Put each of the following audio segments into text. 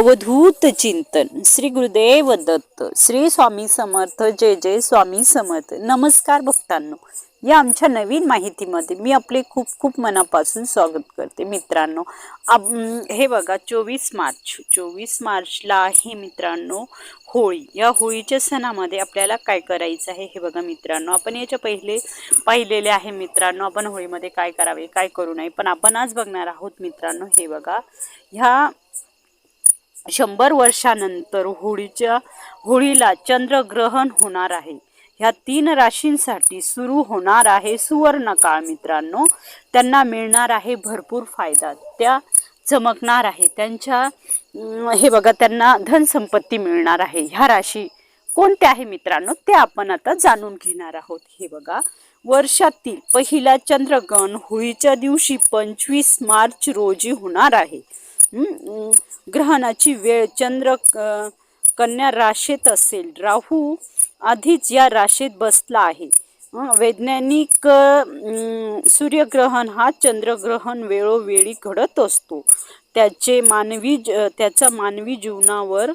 अवधूत चिंतन. श्री गुरुदेव दत्त श्री स्वामी समर्थ जय जय स्वामी समर्थ. नमस्कार भक्तांनो. या आमच्या नवीन माहितीमध्ये मी आपले खूप खूप मनापासून स्वागत करते मित्रांनो. हे बघा चोवीस मार्च चोवीस मार्चला आहे मित्रांनो होळी. या होळीच्या सणामध्ये आपल्याला काय करायचं आहे हे बघा मित्रांनो. आपण याच्या पहिले पाहिलेले आहे मित्रांनो आपण होळीमध्ये काय करावे काय करू नये. पण आपण आज बघणार आहोत मित्रांनो हे बघा. ह्या शंभर वर्षानंतर होळीच्या होळीला चंद्रग्रहण होणार आहे. ह्या तीन राशींसाठी सुरू होणार आहे सुवर्ण काळ मित्रांनो. त्यांना मिळणार आहे भरपूर फायदा. त्या चमकणार आहे. त्यांच्या हे बघा त्यांना धनसंपत्ती मिळणार आहे. ह्या राशी कोणत्या आहे मित्रांनो? ते आपण आता जाणून घेणार आहोत. हे बघा वर्षातील पहिला चंद्रग्रहण होळीच्या दिवशी पंचवीस मार्च रोजी होणार आहे. ग्रहणाची वेळ चंद्र क- कन्या राशीत असेल. राहू आधीच या राशीत बसला आहे. वैज्ञानिक सूर्यग्रहण हा चंद्रग्रहण वेळोवेळी घडत असतो. त्याचे मानवी ज- त्याचा मानवी जीवनावर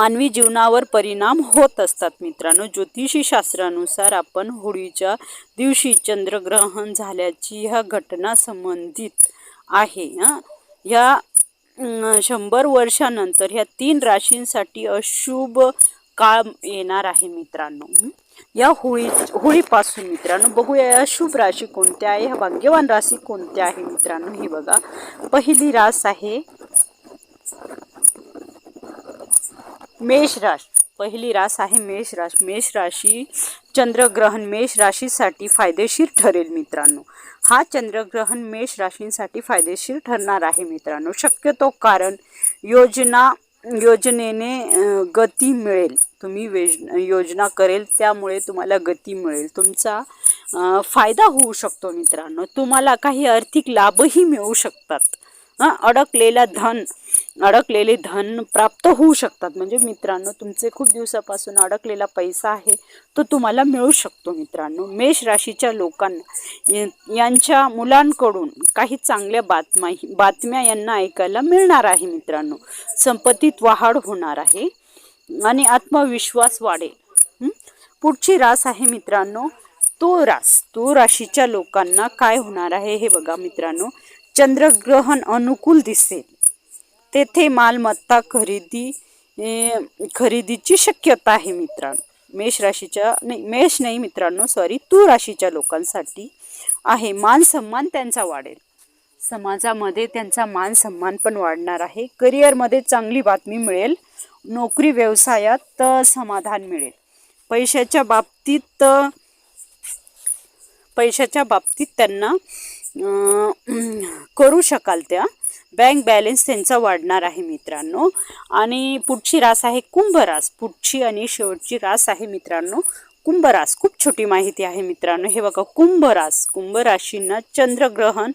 मानवी जीवनावर परिणाम होत असतात मित्रांनो. ज्योतिषी शास्त्रानुसार आपण होळीच्या दिवशी चंद्रग्रहण झाल्याची ह्या घटना संबंधित आहे ह्या शंभर वर्षानंतर ह्या तीन राशींसाठी अशुभ काळ येणार आहे मित्रांनो. या होळी होळीपासून मित्रांनो बघूया या शुभ राशी कोणत्या आहे ह्या भाग्यवान राशी कोणत्या आहे मित्रांनो. ही बघा पहिली रास आहे मेष राश पहिली रास आहे मेष राश मेष राशी चंद्रग्रहण मेष राशीसाठी फायदेशीर ठरेल मित्रांनो. हा चंद्रग्रहण मेष राशींसाठी फायदेशीर ठरणार आहे मित्रांनो. शक्यतो कारण योजना योजनेने गती मिळेल. तुम्ही वेज योजना करेल त्यामुळे तुम्हाला गती मिळेल. तुमचा फायदा होऊ शकतो मित्रांनो. तुम्हाला काही आर्थिक लाभही मिळू शकतात. अडकलेला धन अडकलेले धन प्राप्त होऊ शकतात. म्हणजे मित्रांनो तुमचे खूप दिवसापासून अडकलेला पैसा आहे तो तुम्हाला मिळू शकतो मित्रांनो. मेष राशीच्या लोकांना यांच्या मुलांकडून काही चांगल्या बातम्या बातम्या यांना ऐकायला मिळणार आहे मित्रांनो. संपत्तीत वाढ होणार आहे आणि आत्मविश्वास वाढेल. पुढची रास आहे मित्रांनो तो रास तो राशीच्या लोकांना काय होणार आहे हे बघा मित्रांनो. चंद्रग्रहण अनुकूल दिसेल. तेथे मालमत्ता खरेदी खरेदीची शक्यता आहे मित्रांनो. मेष राशीच्या नाही मेष नाही मित्रांनो सॉरी तू राशीच्या लोकांसाठी आहे. मान सन्मान त्यांचा वाढेल. समाजामध्ये त्यांचा मान सन्मान पण वाढणार आहे. करिअरमध्ये चांगली बातमी मिळेल. नोकरी व्यवसायात समाधान मिळेल. पैशाच्या बाबतीत पैशाच्या बाबतीत त्यांना करू शकाल त्या. बँक बॅलन्स त्यांचा वाढणार आहे मित्रांनो. आणि पुढची रास आहे कुंभरास पुढची आणि शेवटची रास आहे मित्रांनो कुंभरास खूप छोटी माहिती आहे मित्रांनो. हे बघा कुंभरास कुंभराशींना चंद्रग्रहण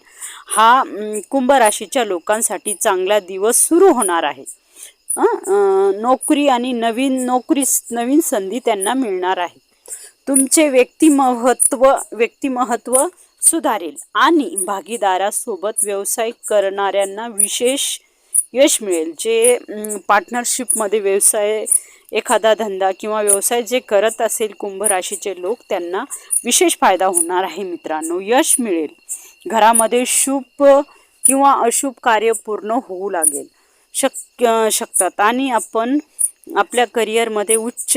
हा कुंभराशीच्या लोकांसाठी चांगला दिवस सुरू होणार आहे. नोकरी आणि नवीन नोकरी नवीन संधी त्यांना मिळणार आहे. तुमचे व्यक्तिमहत्व व्यक्तिमहत्व सुधारेल. आणि भागीदारासोबत व्यवसाय करणाऱ्यांना विशेष यश मिळेल. जे पार्टनरशिपमध्ये व्यवसाय एखादा धंदा किंवा व्यवसाय जे करत असेल कुंभ राशीचे लोक त्यांना विशेष फायदा होणार आहे मित्रांनो. यश मिळेल. घरामध्ये शुभ किंवा अशुभ कार्य पूर्ण होऊ लागेल. शक्य शकतात. आणि आपण आपल्या करिअरमध्ये उच्च